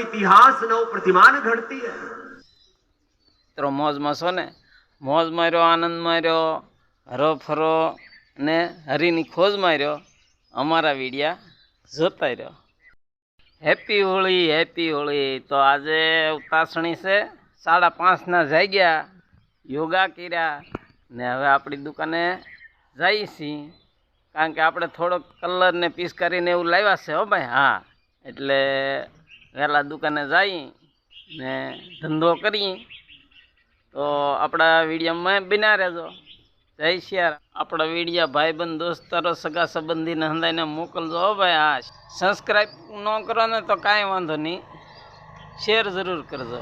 ઇતિહાસ, નવ પ્રતિમાન ઘડતી હે. મિત્રો, મોજમાં છો ને? મોજમાં રહ્યો આનંદમાં રહ્યો હરો ફરો ને હરિની ખોજમાં રહ્યો અમારા વિડિયા જોતા રહ્યો. હેપી હોળી હેપી હોળી તો આજે ઉતાસણી છે. સાડા પાંચના જાગ્યા, યોગા કર્યા ને હવે આપણી દુકાને જઈએ છીએ. કારણ કે આપણે થોડોક કલરને પીસ કરીને એવું લાવ્યા છે હો ભાઈ. હા, એટલે વહેલા દુકાને જઈ ને ધંધો કરી તો આપણા વિડીયોમાં બિના રહેજો. જય શિયાર આપણા વિડીયા ભાઈબંધ દોસ્તારો સગા સંબંધીને હંદાઈને મોકલજો હો ભાઈ હા સબસ્ક્રાઈબ ન કરો ને તો કાંઈ વાંધો નહીં. શેર જરૂર કરજો.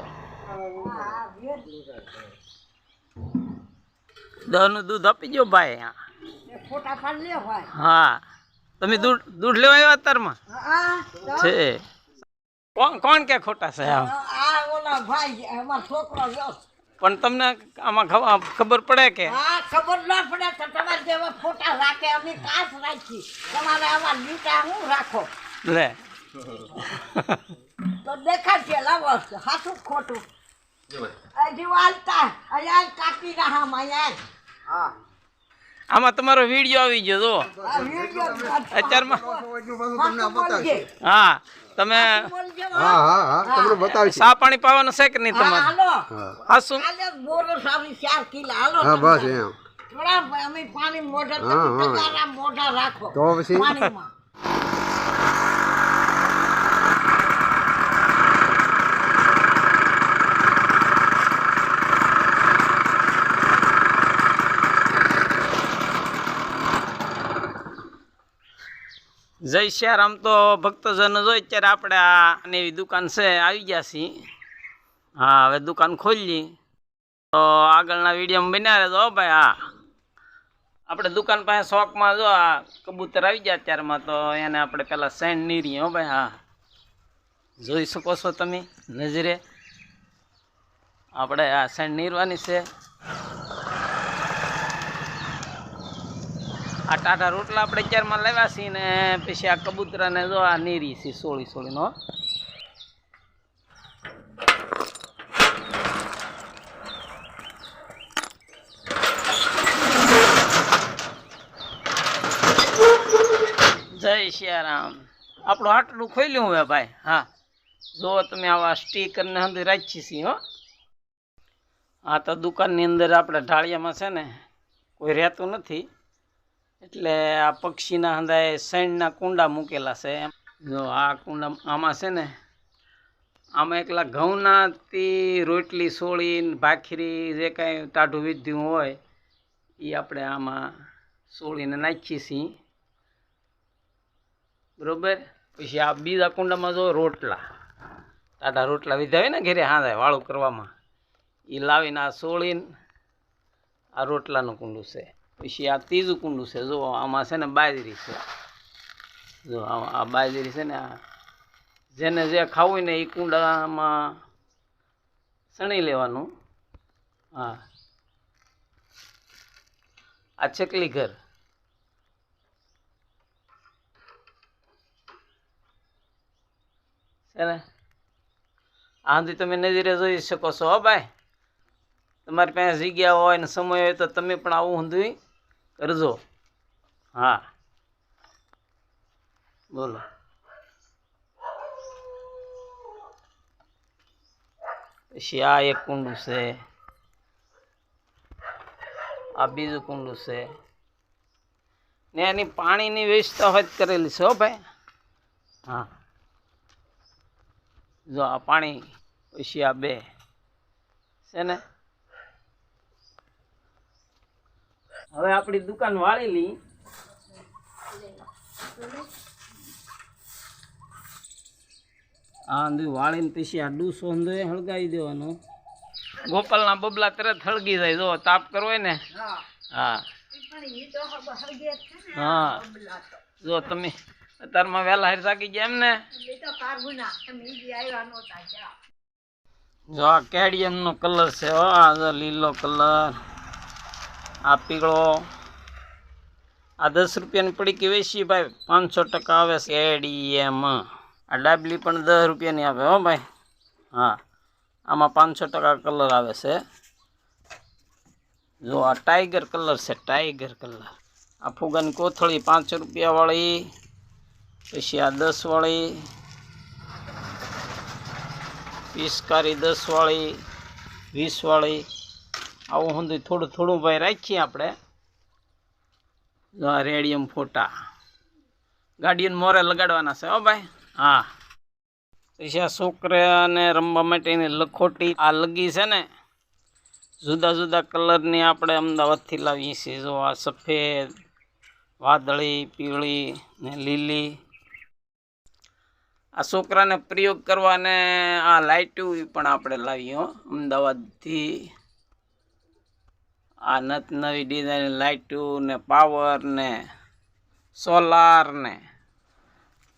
દહનું દૂધ આપી જો ભાઈ હા ભાઈ હા. તમે દૂધ દૂધ લેવા આવ્યા અત્યારમાં? છે. કોણ કોણ કે ખોટા છે આ ઓલા ભાઈ, અમાર છોકરો પણ તમને આમાં ખબર પડે કે? હા ખબર ના પડે તો તમારે જેવા ફોટા રાખે અમે કાચ રાખી. તમારે આવા લીટા હું રાખો? લે. તો દેખાડશે લાવો હાથું ખોટું. હજી વાલતા અહીંયા કાપી રહ્યા અહીંયા. આમાં તમારો વીડિયો આવી ગયો જો અત્યારમાં હા. તમે હા હા હા. તમને બતાવીશ સા પાણી પાવાનું છે કે નહીં તમારે? હા. શું બોરો સારી ચાર કિલા. હાલો હા બસ એમ. થોડા અમે પાણી મોઢા રાખો તો પછી? પાણીમાં શ્યાર આમ તો ભક્તજનો જોઈ અત્યારે આપણે આ અને એવી દુકાન છે, આવી ગયા છીએ. હા, હવે દુકાન ખોલી તો આગળના વિડીયોમાં બન્યા રહેજો ભાઈ, હા. આપણે દુકાન પાસે શોખમાં જો આ કબૂતર આવી ગયા ત્યારમાં તો એને આપણે પહેલાં સેન્ડ નીરી હો ભાઈ, હા. જોઈ શકો છો તમે નજરે. આપણે આ સેન્ડ નીરવાની છે. આ ટાટા રોટલા આપણે ચારમાં લાવ્યા છીએ ને પછી આ કબૂતરાને જો આ નીરી છે સોળી સોળીનો. જય સિયારામ આપણું આટલું ખોલ્યું હવે ભાઈ? હા. જો તમે આવા સ્ટીકરને અંદર રાખી છીએ હો. હા તો દુકાનની અંદર આપણે ઢાળિયામાં છે ને, કોઈ રહેતું નથી. એટલે આ પક્ષીના હંદાએ સૈણના કુંડા મૂકેલા છે એમ. જો આ કુંડા આમાં છે ને, આમાં એકલા ઘઉંનાથી રોટલી, સોળી ભાખરી જે કાંઈ ટાઢું વિધ્યું હોય એ આપણે આમાં સોળીને નાખીએ છીએ. બરોબર? પછી આ બીજા કુંડામાં જો રોટલા, ટાઢા રોટલા વિધા હોય ને ઘરે હાંધાય વાળું કરવામાં એ લાવીને આ સોળીને આ રોટલાનું કુંડું છે. પછી આ ત્રીજું કુંડું છે. જો આમાં છે ને બાજરી છે. જો આ બાજરી છે ને આ જેને જે ખાવું હોય ને એ કુંડામાં સણી લેવાનું. હા. આ ચકલી ઘર. છે ને? આંધી તમે નજરે જોઈ શકો છો ભાઈ. તમારી પાસે જગ્યા હોય ને સમય હોય તો તમે પણ આવું ઊંધું કરજો હા. બોલો. પછી આ એક કુંડું છે. આ બીજું કુંડું છે. ને એની પાણીની વ્યવસ્થા હોય કરેલી છે હો ભાઈ. હા. જો આ પાણી, પછી આ બે. છે ને? હવે આપણી દુકાન વાળેલી. આ વાળીને પછી આ ડૂસો અંદુ હળગાવી દેવાનો. ગોપાલના બબલા તરત હળગી જાય. જો, તાપ કરવો ને? હા. હા. જો, તમે અત્યારમાં વહેલા હારી સાકી ગયા એમ ને? જા, આ કેડિયમ નો કલર છે, હા લીલો કલર. આ પીળો આ દસ રૂપિયાની પડી કે વેચી ભાઈ, પાંચસો ટકા આવે છે એડીએમ આ ડાબલી પણ દસ રૂપિયાની આવે હો ભાઈ. હા, આમાં પાંચસો ટકા કલર આવે છે. જો આ ટાઈગર કલર છે, ટાઈગર કલર. આ ફુગાની કોથળી પાંચ રૂપિયાવાળી પછી આ દસવાળી પિસ્કારી દસવાળી વીસવાળી આવું સુધી થોડું થોડું ભાઈ રાખીએ આપણે. રેડિયમ ફોટા. ગાડીઓને મોરે લગાડવાના છે, હો ભાઈ. હા. આ છોકરાને રમવા માટેની લખોટી આ લગી છે ને, જુદા જુદા કલરની આપણે અમદાવાદથી લાવીએ છીએ. જો આ સફેદ, વાદળી, પીળી ને લીલી. આ છોકરાને પ્રયોગ કરવાને આ લાઇટું પણ આપણે લાવીએ અમદાવાદથી. આ નત નવી ડિઝાઇન લાઇટું ને પાવર ને સોલાર ને.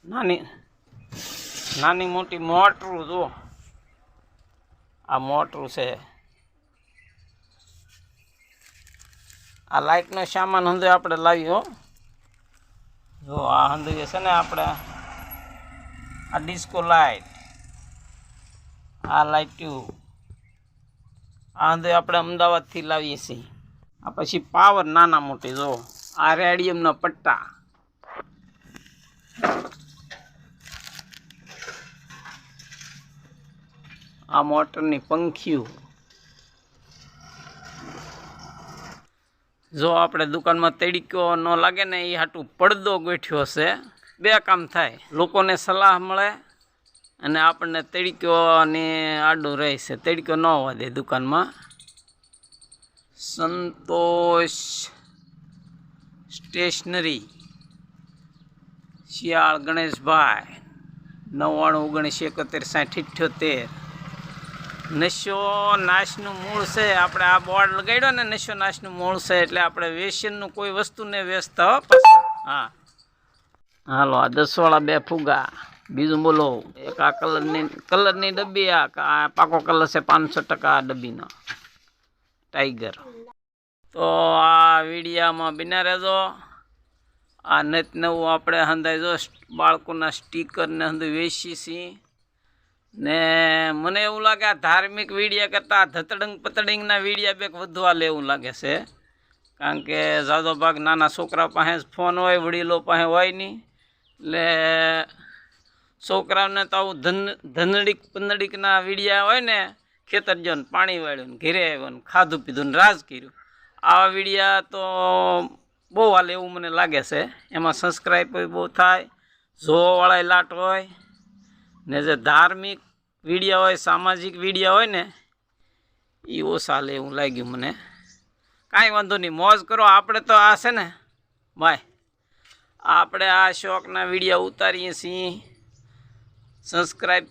નાની નાની મોટી મોટરું જો આ મોટરું છે. આ લાઇટનો સામાન હંધે આપણે લાવીએ હો. જો આ હંધે છે ને આપણે આ ડિસ્કો લાઇટ આ લાઇટ્યું આ હંધે આપણે અમદાવાદથી લાવીએ છીએ. આ પછી પાવર નાના મોટી, જો. આ રેડિયમના પટ્ટા. આ મોટરની પંખીઓ. જો આપણે દુકાનમાં તડીકો ન લાગે ને એ હાટું પડદો ગોઠ્યો છે બે કામ થાય. લોકોને સલાહ મળે અને આપણને તડીકોની આડું રહે છે. ન હોવા દે દુકાનમાં. સંતોષ સ્ટેશનરી, શિયાળ ગણેશભાઈ, નવ્વાણું, ઓગણીસ એકોતેર, સાઠ, ઇઠ્યોતેર. નશો નાશનું મૂળ છે, આપણે આ બોર્ડ લગાડ્યો ને, નશો નાશનું મૂળ છે, એટલે આપણે વેસનનું કોઈ વસ્તુને વ્યસ્ત, હો હાલો, આ દસવાળા બે ફુગા. બીજું બોલો. એક આ કલરની કલરની ડબ્બી આ પાકો કલર છે પાંચસો ટકા આ ડબ્બીનો. ટાઈગર. તો આ વિડીયામાં બિના રહેજો. આ નત નવું આપણે હંધાઈ જો બાળકોના સ્ટીકરને હંધું વેચી છીએ ને મને એવું લાગે આ ધાર્મિક વિડીયા કરતાં ધતડંગ પતડંગના વિડીયા બેક વધુ લેવું લાગે છે. કારણ કે ઝાઝો ભાગ નાના છોકરા પાસે ફોન હોય, વડીલો પાસે હોય નહીં એટલે છોકરાઓને તો આવું ધન, ધનડીક, પંદડીકના વિડીયા હોય ને ખેતર જો પાણી વાળ્યું ઘેરે આવ્યો ને ખાધું પીધું ને રાજ કર્યું. આવા વિડીયા તો બહુ હાલે એવું મને લાગે છે. એમાં સબસ્ક્રાઈબ બહુ થાય જોવાવાળા લાટ હોય, ને જે ધાર્મિક વિડીયા હોય, સામાજિક વિડીયા હોય ને એ ઓછા લે એવું લાગ્યું મને. કાંઈ વાંધો નહીં, મોજ કરો, આપણે તો આ છે ને, ભાઈ, આપણે આ શોખના વિડીયા ઉતારીએ છીએ. સબસ્ક્રાઈબ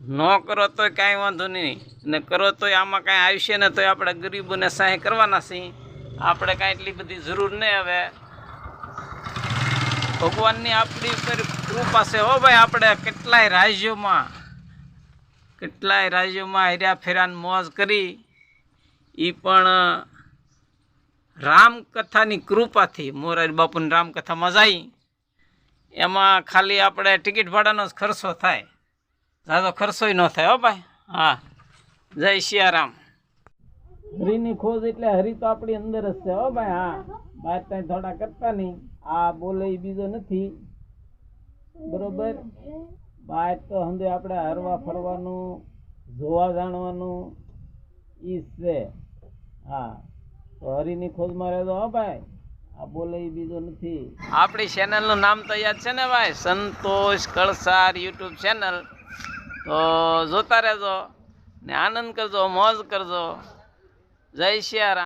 ન કરો તોય કાંઈ વાંધો નહીં. ને કરો તોય આમાં કાંઈ આવશે ને તોય આપણે ગરીબોને સહાય કરવાના છીએ. આપણે કાંઈ એટલી બધી જરૂર નહીં હવે. ભગવાનની આપણી ઉપર કૃપા છે. હો ભાઈ, આપણે કેટલાય રાજ્યોમાં કેટલાય રાજ્યોમાં હેર્યા ફેરાન મોજ કરી. એ પણ રામકથાની કૃપાથી મોરારી બાપુની રામકથામાં જાય. એમાં ખાલી આપણે ટિકિટ ભાડાનો જ ખર્ચો થાય. જાજો ખર્ચોય ન થાય હો ભાઈ. હા. જય સિયારામ હરીની ખોજ એટલે હરી તો આપણી અંદર જ છે હો ભાઈ હા. બહાર ત્યાં થોડા કરતા નહીં. આ બોલે બીજો નથી. બરોબર? બહાર તો હંદે આપણે હરવા ફરવાનું જોવા જાણવાનું ઈ છે. હા. તો હરીની ખોજમાં રહેજો હો ભાઈ. આ બોલે બીજો નથી. આપણી ચેનલનું નામ તો યાદ છે ને ભાઈ? સંતોષ કળસાર યુટ્યુબ ચેનલ તો જોતા રહેજો ને આનંદ કરજો મોજ કરજો. જય સિયારામ